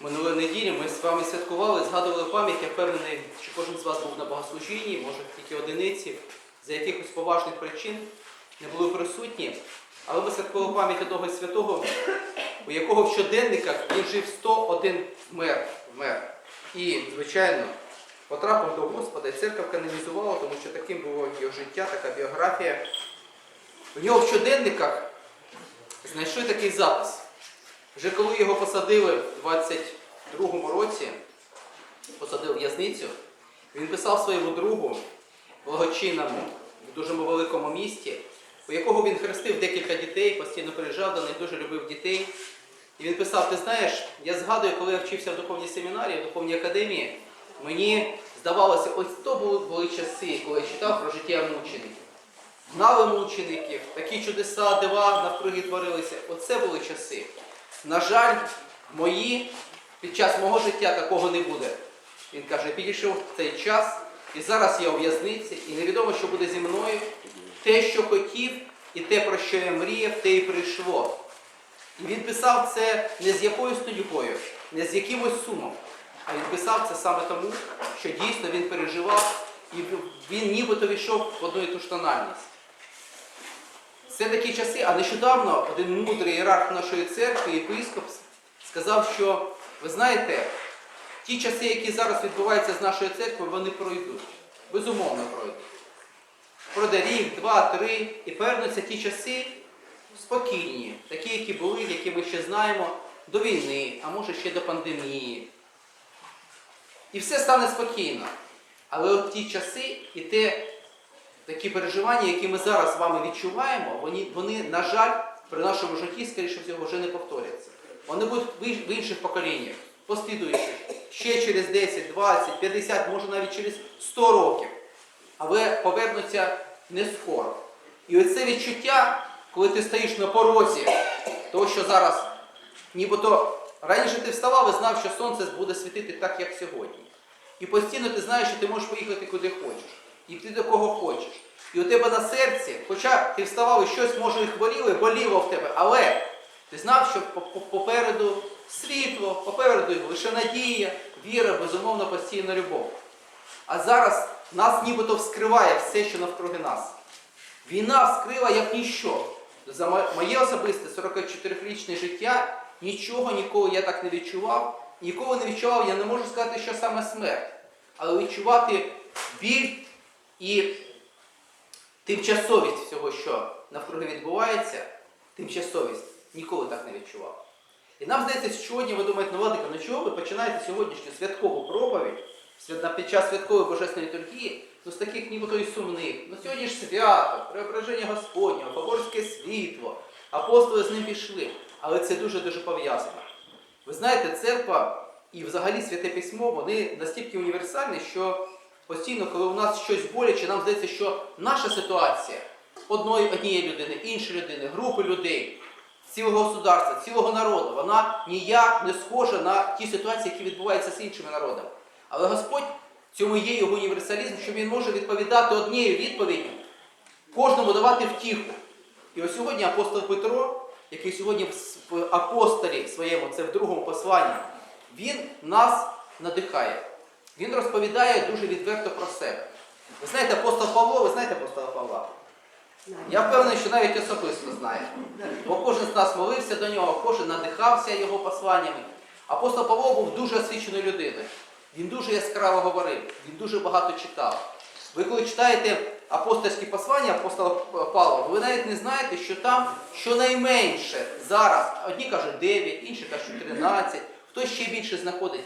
Минулої неділі ми з вами святкували, згадували пам'ять. Я впевнений, що кожен з вас був на богослужінні, може тільки одиниці, за якихось поважних причин не були присутні. Але ми святкували пам'ять одного святого, у якого в щоденниках він жив 101 вмер. вмер. І, звичайно, потрапив до Господа, і церква канонізувала, тому що таким було його життя, така біографія. У нього в щоденниках знайшли такий запис. Вже коли його посадили в 22-му році, посадили в в'язницю, він писав своєму другу, благочинному, в дуже великому місті, у якого він хрестив декілька дітей, постійно приїжджав до них, дуже любив дітей. І він писав: ти знаєш, я згадую, коли я вчився в духовній семінарії, в духовній академії, мені здавалося, ось то були, часи, коли я читав про життя мучеників. Знали мучеників, такі чудеса, дива навкруги творилися. Оце були часи. На жаль, мої під час мого життя такого не буде. Він каже, підійшов цей час, і зараз я у в'язниці, і невідомо, що буде зі мною. Те, що хотів, і те, про що я мріяв, те і прийшло. І він писав це не з якоюсь нудьгою, не з якимось сумом, а він писав це саме тому, що дійсно він переживав, і він нібито війшов в одну і ту ж тональність. Це такі часи, а нещодавно один мудрий ієрарх нашої церкви, єпископ, сказав, що ви знаєте, ті часи, які зараз відбуваються з нашою церквою, вони пройдуть. Безумовно пройдуть. Пройде рік, два, три, і повернуться ті часи спокійні, такі, які були, які ми ще знаємо, до війни, а може ще до пандемії. І все стане спокійно. Але от ті часи і те, такі переживання, які ми зараз з вами відчуваємо, вони, вони, на жаль, при нашому житті, скоріше всього, вже не повторяться. Вони будуть в інших поколіннях, послідуючих, ще через 10, 20, 50, може навіть через 100 років. Але повернуться не скоро. І оце відчуття, коли ти стоїш на порозі того, що зараз, нібито раніше ти вставав і знав, що сонце буде світити так, як сьогодні. І постійно ти знаєш, що ти можеш поїхати куди хочеш. І йти до кого хочеш. І у тебе на серці, хоча ти вставав і щось може і хворіло, і боліло в тебе, але ти знав, що по- по- попереду світло, попереду лише надія, віра, безумовно, постійна любов. А зараз нас нібито вскриває все, що навкруги нас. Війна вскрила як ніщо. За моє особисте 44-річне життя нічого ніколи я так не відчував. Ніколи не відчував, я не можу сказати, що саме смерть. Але відчувати біль і тимчасовість всього, що навкруги відбувається, тимчасовість ніколи так не відчував. І нам здається, що сьогодні ви думаєте, ну Владика, ну чого ви починаєте сьогоднішню святкову проповідь під час святкової божественної літургії, ну з таких нібито і сумних. Ну сьогодні ж свято, преображення Господнього, Фаборське світло, апостоли з ним пішли. Але це дуже-дуже пов'язано. Ви знаєте, церква і взагалі святе письмо, вони настільки універсальні, що постійно, коли у нас щось боляче, нам здається, що наша ситуація одної, однієї людини, іншої людини, групи людей, цілого государства, цілого народу, вона ніяк не схожа на ті ситуації, які відбуваються з іншими народами. Але Господь цьому є його універсалізм, що він може відповідати однією відповіддю, кожному давати втіху. І ось сьогодні апостол Петро, який сьогодні в апостолі своєму, це в другому посланні, він нас надихає. Він розповідає дуже відверто про себе. Ви знаєте, апостол Павло, ви знаєте апостола Павла? Я впевнений, що навіть особисто знає. Бо кожен з нас молився до нього, кожен надихався його посланнями. Апостол Павло був дуже освіченою людиною. Він дуже яскраво говорив, він дуже багато читав. Ви коли читаєте апостольські послання апостола Павла, ви навіть не знаєте, що там щонайменше зараз, одні кажуть 9, інші кажуть 13, хтось ще більше знаходить.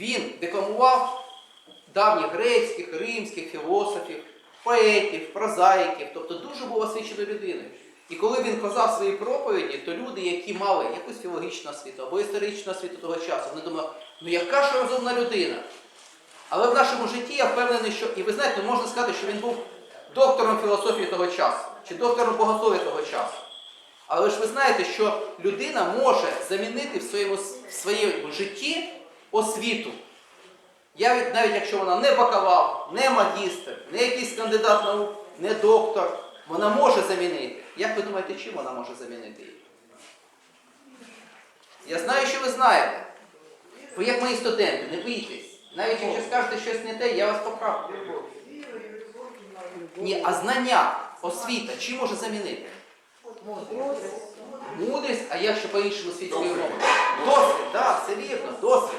Він декламував давніх грецьких, римських філософів, поетів, прозаїків, тобто дуже був освіченою людиною. І коли він казав свої проповіді, то люди, які мали якусь філологічну освіту або історичну освіту того часу, вони думали, ну яка ж розумна людина. Але в нашому житті я впевнений, що, і ви знаєте, можна сказати, що він був доктором філософії того часу, чи доктором богослов'я того часу. Але ж ви знаєте, що людина може замінити в своєму, в своєму житті освіту. Я навіть якщо вона не бакалавр, не магістр, не якийсь кандидат наук, не доктор, вона може замінити. Як ви думаєте, чим вона може замінити її? Я знаю, що ви знаєте. Ви як мої студенти, не бійтесь. Навіть якщо скажете щось не те, я вас поправлю. Ні, а знання, освіта, чим може замінити? Мудрість, а як ще по-іншому світською мовою? Досвід, так, це вірно, досвід.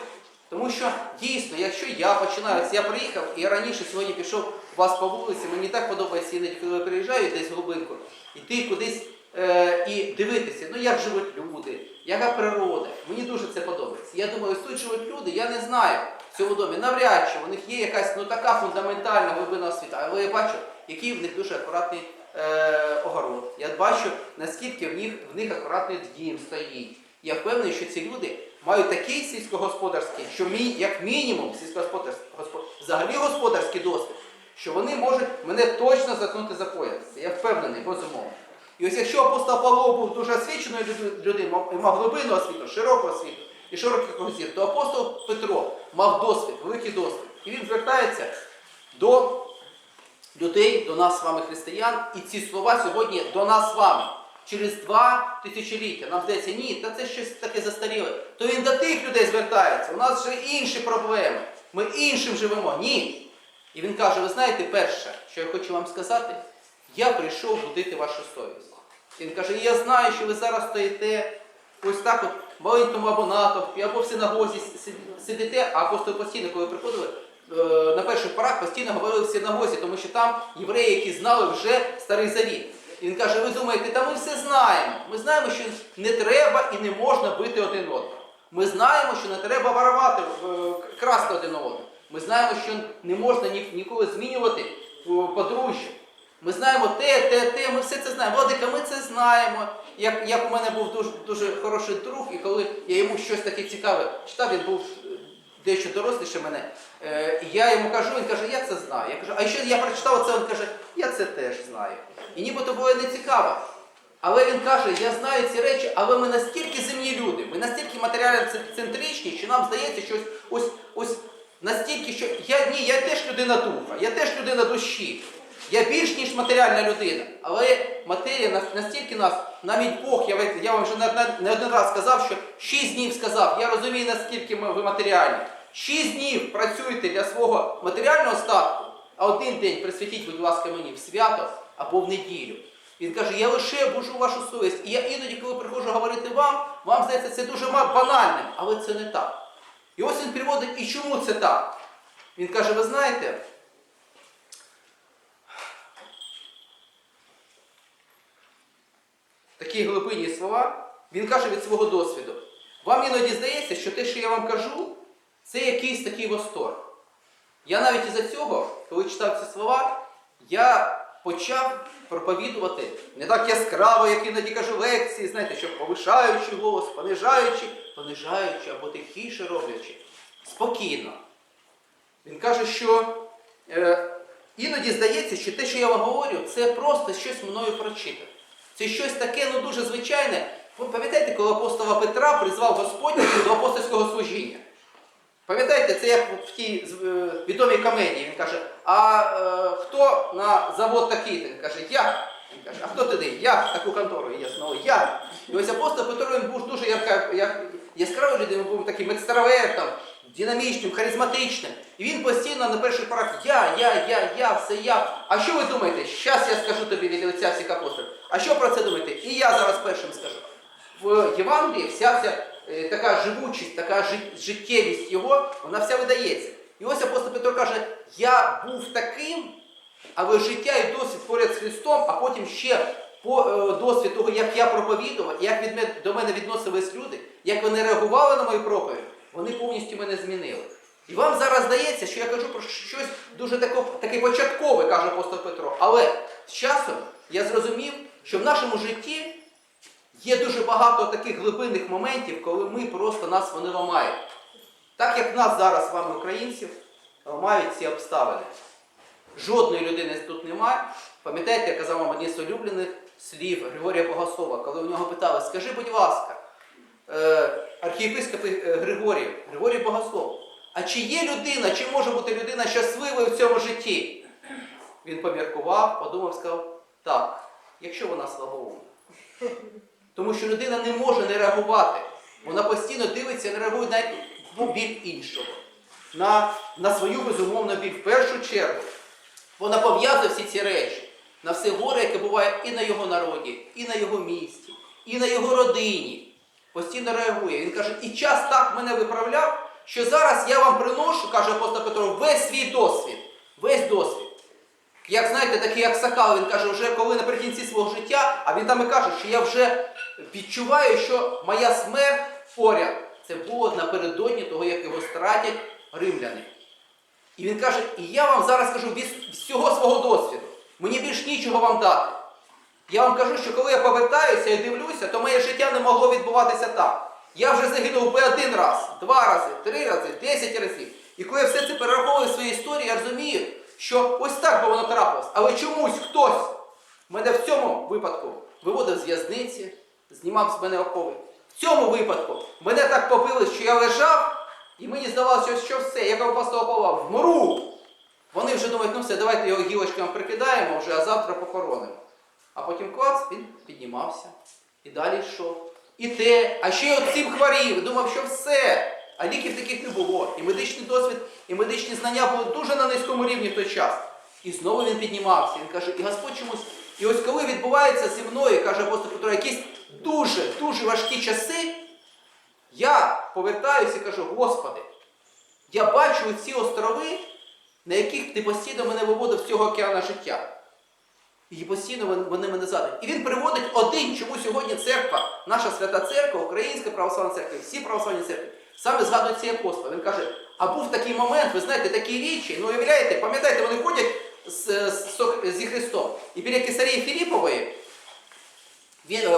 Тому що дійсно, якщо я починаю, я приїхав і раніше сьогодні пішов у вас по вулиці, мені так подобається іноді, коли я приїжджаю десь в глибинку, йти кудись е, і дивитися, ну як живуть люди, яка природа. Мені дуже це подобається. Я думаю, ось тут живуть люди, я не знаю в цьому домі. Навряд чи у них є якась ну така фундаментальна глибина освіта. Але я бачу, який в них дуже акуратний е, огород. Я бачу, наскільки в них, в них акуратний дім стоїть. Я впевнений, що ці люди мають такий сільськогосподарський, що мій, як мінімум сільськогосподарський, госпо- взагалі господарський досвід, що вони можуть мене точно заткнути за пояс. Я впевнений, безумовно. І ось якщо апостол Павло був дуже освіченою людиною, мав- глибину освіту, широку освіту і широкий кругозір, то апостол Петро мав досвід, великий досвід. І він звертається до людей, до нас з вами, християн, і ці слова сьогодні до нас з вами. Через два тисячоліття. Нам здається, ні, та це щось таке застаріле. То він до тих людей звертається. У нас вже інші проблеми. Ми іншим живемо. Ні. І він каже: ви знаєте, перше, що я хочу вам сказати, я прийшов будити вашу совість. Він каже, я знаю, що ви зараз стоїте ось так от в маленькому або натовпі, або в синагозі си- сидите, а апостол постійно, коли приходили, е, на перших порах постійно говорили в синагозі, тому що там євреї, які знали вже старий завіт. І він каже, ви думаєте, та ми все знаємо. Ми знаємо, що не треба і не можна бити один одного. Ми знаємо, що не треба воровати, е, красти один одного. Ми знаємо, що не можна ніколи змінювати е, подружжя. Ми знаємо те, те, те, ми все це знаємо. Владика, ми це знаємо. Як, як у мене був дуже, дуже хороший друг, і коли я йому щось таке цікаве читав, він був е, дещо доросліше мене. Е, і я йому кажу, він каже, я це знаю. Я кажу, а ще я прочитав це, він каже, я це теж знаю. І нібито було не цікаво. Але він каже, я знаю ці речі, але ми настільки земні люди, ми настільки матеріально центричні, що нам здається, що ось, ось настільки, що я ні, я теж людина духа, я теж людина душі. Я більш ніж матеріальна людина. Але матерія настільки нас, навіть Бог, я, вам вже не, один раз сказав, що шість днів сказав, я розумію, наскільки ви матеріальні. Шість днів працюйте для свого матеріального статку, а один день присвятіть, будь ласка, мені в свято або в неділю. Він каже, я лише бужу вашу совість. І я іноді, коли приходжу говорити вам, вам здається, це дуже банальним, але це не так. І ось він приводить, і чому це так? Він каже, ви знаєте, такі глибинні слова, він каже від свого досвіду. Вам іноді здається, що те, що я вам кажу, це якийсь такий восторг. Я навіть із-за цього, коли читав ці слова, я почав проповідувати не так яскраво, як іноді кажу лекції, знаєте, що повишаючи голос, понижаючи, понижаючи або тихіше роблячи. Спокійно. Він каже, що е, іноді здається, що те, що я вам говорю, це просто щось мною прочитане. Це щось таке, ну дуже звичайне. Ви пам'ятаєте, коли апостола Петра призвав Господь до апостольського служіння? Пам'ятаєте, це як в тій е, відомій комедії. Він каже, а е, хто на завод такий? Він каже, я. Він каже, а хто туди? Я таку контору. І я знову я. І ось апостол Петро він був дуже ярка, яскравою людиною, був таким екстравертом, динамічним, харизматичним. І він постійно на перших порах я, я, я, я, все я. А що ви думаєте? Щас я скажу тобі від лиця всіх апостолів. А що про це думаєте? І я зараз першим скажу. В Євангелії вся ця е, така живучість, така життєвість його, вона вся видається. І ось апостол Петро каже, я був таким, але життя і досвід поряд з Христом, а потім ще по е, досвід того, як я проповідував, як від мене, до мене відносились люди, як вони реагували на мою проповідь, вони повністю мене змінили. І вам зараз здається, що я кажу про щось дуже таке, таке початкове, каже апостол Петро. Але з часом я зрозумів, що в нашому житті є дуже багато таких глибинних моментів, коли ми просто нас вони ламають. Так як нас зараз з вами, українців, ламають ці обставини. Жодної людини тут немає. Пам'ятаєте, я казав вам одні з улюблених слів Григорія Богослова, коли у нього питали, скажи, будь ласка, архієпископ е, Григорій, Григорій Богослов, а чи є людина, чи може бути людина щасливою в цьому житті? Він поміркував, подумав, сказав, так, якщо вона слабоумна. Тому що людина не може не реагувати. Вона постійно дивиться, не реагує навіть ну, біль іншого, на, на свою безумовну біль в першу чергу. Вона пов'язує всі ці речі на все горе, яке буває і на його народі, і на його місті, і на його родині. Постійно реагує. Він каже, і час так мене виправляв, що зараз я вам приношу, каже апостол Петро, весь свій досвід. Весь досвід. Як знаєте, такий як Сакал, він каже, вже коли наприкінці свого життя, а він там і каже, що я вже відчуваю, що моя смерть поряд. Це було напередодні того, як його стратять римляни. І він каже, і я вам зараз кажу від всього свого досвіду. Мені більш нічого вам дати. Я вам кажу, що коли я повертаюся і дивлюся, то моє життя не могло відбуватися так. Я вже загинув би один раз, два рази, три рази, десять разів. І коли я все це перераховую в своїй історії, я розумію, що ось так би воно трапилось. Але чомусь хтось мене в цьому випадку виводив з в'язниці, знімав з мене окови. В цьому випадку мене так побили, що я лежав, і мені здавалося, що все, як апостола Павла, вмру. Вони вже думають, ну все, давайте його гілочками прикидаємо вже, а завтра похоронимо. А потім клац, він піднімався. І далі йшов. І те, а ще й от цим хворів, думав, що все. А ліків таких не було. І медичний досвід, і медичні знання були дуже на низькому рівні в той час. І знову він піднімався. Він каже, і Господь чомусь. І ось коли відбувається зі мною, каже апостол Петро, якісь дуже, дуже важкі часи, я повертаюся і кажу, Господи, я бачу ці острови, на яких ти постійно мене виводив з цього океана життя. І постійно вони- мене згадують. І він приводить один, чому сьогодні церква, наша свята церква, Українська православна церква, всі православні церкви, саме згадують ці апостоли. Він каже, а був такий момент, ви знаєте, такі річі, ну уявляєте, пам'ятаєте, вони ходять з, з, зі Христом. І біля Кесарії Філіпової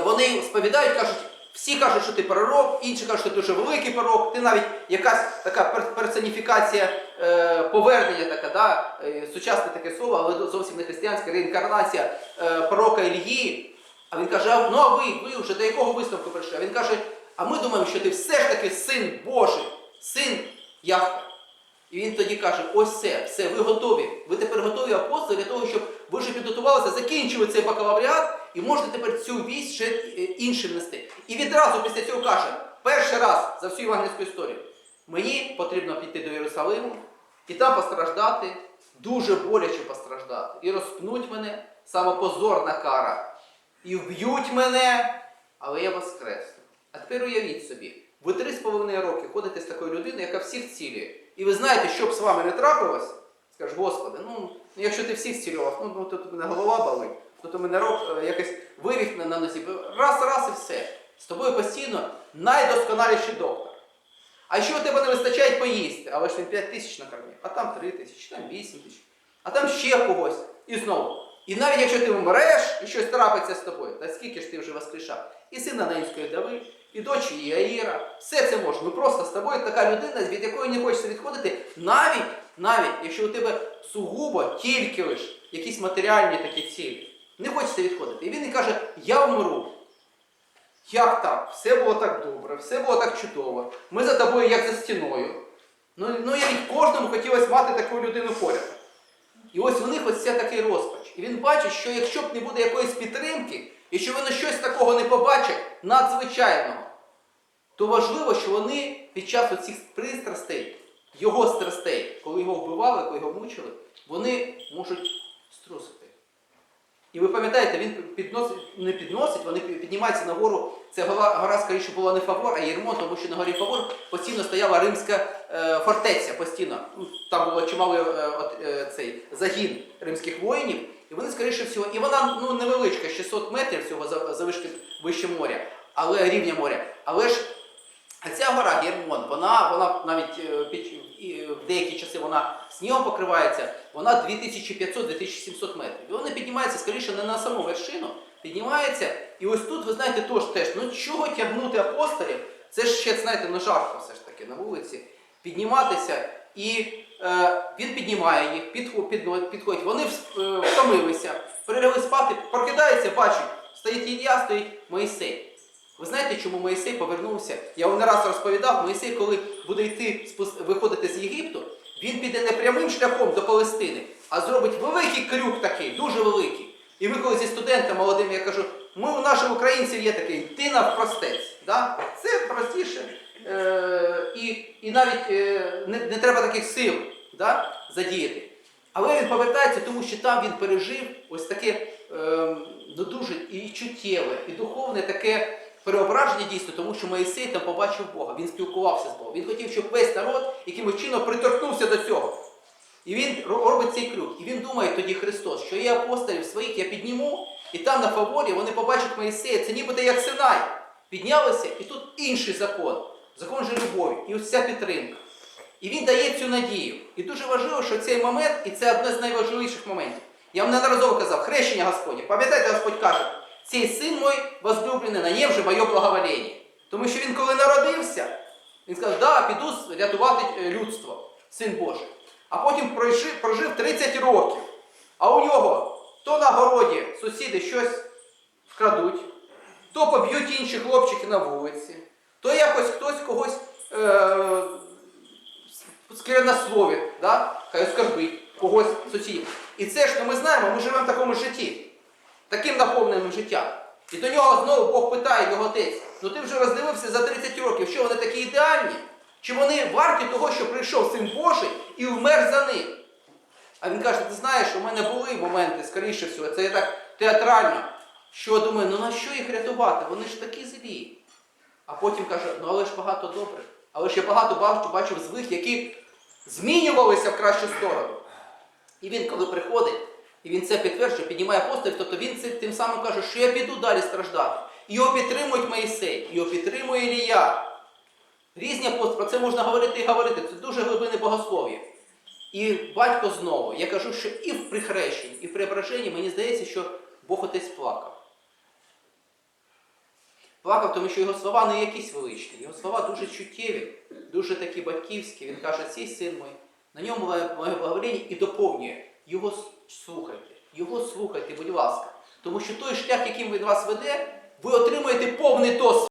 вони сповідають, кажуть, всі кажуть, що ти пророк, інші кажуть, що ти дуже великий пророк, ти навіть якась така персоніфікація е, повернення, така, да, е, сучасне таке слово, але зовсім не християнська реінкарнація е, пророка Ільї. А він каже, ну а ви, ви вже до якого висновку прийшли? А він каже, а ми думаємо, що ти все ж таки син Божий, син Яхве. І він тоді каже: ось все, все, ви готові. Ви тепер готові апостоли для того, щоб ви вже підготувалися, закінчили цей бакалавріат і можете тепер цю вість ще е, іншим нести. І відразу після цього каже, перший раз за всю євангельську історію, мені потрібно піти до Єрусалиму і там постраждати, дуже боляче постраждати. І розпнуть мене, самопозорна кара. І вб'ють мене, але я воскресну. А тепер уявіть собі, ви три з половиною роки ходите з такою людиною, яка всіх цілює. І ви знаєте, що б з вами не трапилось, скажеш, Господи, ну, ну якщо ти всіх цілював, ну, ну тут мене голова болить, у мене рок е, якийсь вивіх на, на носі. Раз, раз і все. З тобою постійно найдосконаліший доктор. А що у тебе не вистачає поїсти? Але ж він 5 тисяч накормив, а там 3 тисячі, там 8 тисяч, а там ще когось. І знову. І навіть якщо ти вмреш і щось трапиться з тобою, та скільки ж ти вже воскрешав? І сина Наїнської Дави, і дочі Іаїра, все це може. Ми просто з тобою така людина, від якої не хочеться відходити, навіть, навіть якщо у тебе сугубо тільки лиш якісь матеріальні такі цілі. Не хочеться відходити. І він і каже, я вмру. Як так? Все було так добре, все було так чудово. Ми за тобою як за стіною. Ну, ну від кожному хотілося мати таку людину поряд. І ось у них ось це такий розпач. І він бачить, що якщо б не буде якоїсь підтримки, і що вони щось такого не побачать надзвичайного, то важливо, що вони під час оцих пристрастей, його страстей, коли його вбивали, коли його мучили, вони можуть струсити. І ви пам'ятаєте, він підносить, не підносить, вони піднімаються на гору. Це гора, гора скоріше була не Фавор, а Єрмо, тому що на горі Фавор постійно стояла римська е, фортеця. Постійно. Ну, Там було чималий е, е, цей загін римських воїнів. І вони, скоріше всього, і вона ну, невеличка, 600 метрів всього за, завишки вище моря, але рівня моря. Але ж а ця гора Гермон, вона, вона навіть е, під, в деякі часи вона снігом покривається, вона 2500-2700 метрів. І вона піднімається скоріше не на саму вершину, піднімається. І ось тут, ви знаєте, тож теж, ну чого тягнути апостолів? Це ж ще, знаєте, ну жарко все ж таки на вулиці. Підніматися. І е, він піднімає їх, підхо- підно- підходять. Вони е, втомилися, перелягли спати, прокидаються, бачать, стоїть Ілля, стоїть Моїсей. Ви знаєте, чому Моїсей повернувся? Я вам не раз розповідав, Моїсей, коли буде йти виходити з Єгипту, він піде не прямим шляхом до Палестини, а зробить великий крюк такий, дуже великий. І ми коли зі студентами молодими, я кажу, ми у наших українців є такий, йти навпростець. Да? Це простіше. Е, і, і навіть е, не, не треба таких сил да, задіяти. Але він повертається, тому що там він пережив ось таке е, ну, дуже і чуттєве, і духовне таке переображення дійсно, тому що Моїсей там побачив Бога, він спілкувався з Богом. Він хотів, щоб весь народ якимось чином приторкнувся до цього. І він робить цей крюк. І він думає тоді Христос, що я апостолів своїх я підніму, і там на фаворі вони побачать Моїсея. Це нібито як Синай. Піднялися, і тут інший закон. Закон же любові. І ось ця підтримка. І він дає цю надію. І дуже важливо, що цей момент, і це одне з найважливіших моментів. Я вам неодноразово казав, хрещення Господнє. Пам'ятаєте, Господь каже, цей син мой возлюблений, на нєм же моє благовоління. Тому що він, коли народився, він сказав, да, піду рятувати е, людство, син Божий. А потім прожив, прожив 30 років. А у нього то на городі сусіди щось вкрадуть, то поб'ють інші хлопчики на вулиці, то якось хтось когось е- сквернословить, да? хай оскорбить когось сусідів. І це ж ну, ми знаємо, ми живемо в такому житті, таким наповненим життям. І до нього знову Бог питає його отець, ну ти вже роздивився за 30 років, що вони такі ідеальні? Чи вони варті того, що прийшов син Божий і вмер за них? А він каже, ти знаєш, у мене були моменти, скоріше всього, це я так театрально, що думаю, ну на що їх рятувати? Вони ж такі злі. А потім каже, ну але ж багато добрих. Але ж я багато бачу, бачив злих, які змінювалися в кращу сторону. І він, коли приходить, і він це підтверджує, піднімає апостолів, тобто він це, тим самим каже, що я піду далі страждати. Його підтримують Моїсей, його підтримує Ілія. Різні апостоли, про це можна говорити і говорити, це дуже глибинне богослов'я. І батько знову, я кажу, що і в прихрещенні, і в преображенні мені здається, що Бог отець плакав. Плакав, тому що його слова не якісь величні, його слова дуже чуттєві, дуже такі батьківські. Він каже, цей син мій, на ньому моє благовоління і доповнює. Його слухайте, його слухайте, будь ласка. Тому що той шлях, яким він вас веде, ви отримаєте повний досвід.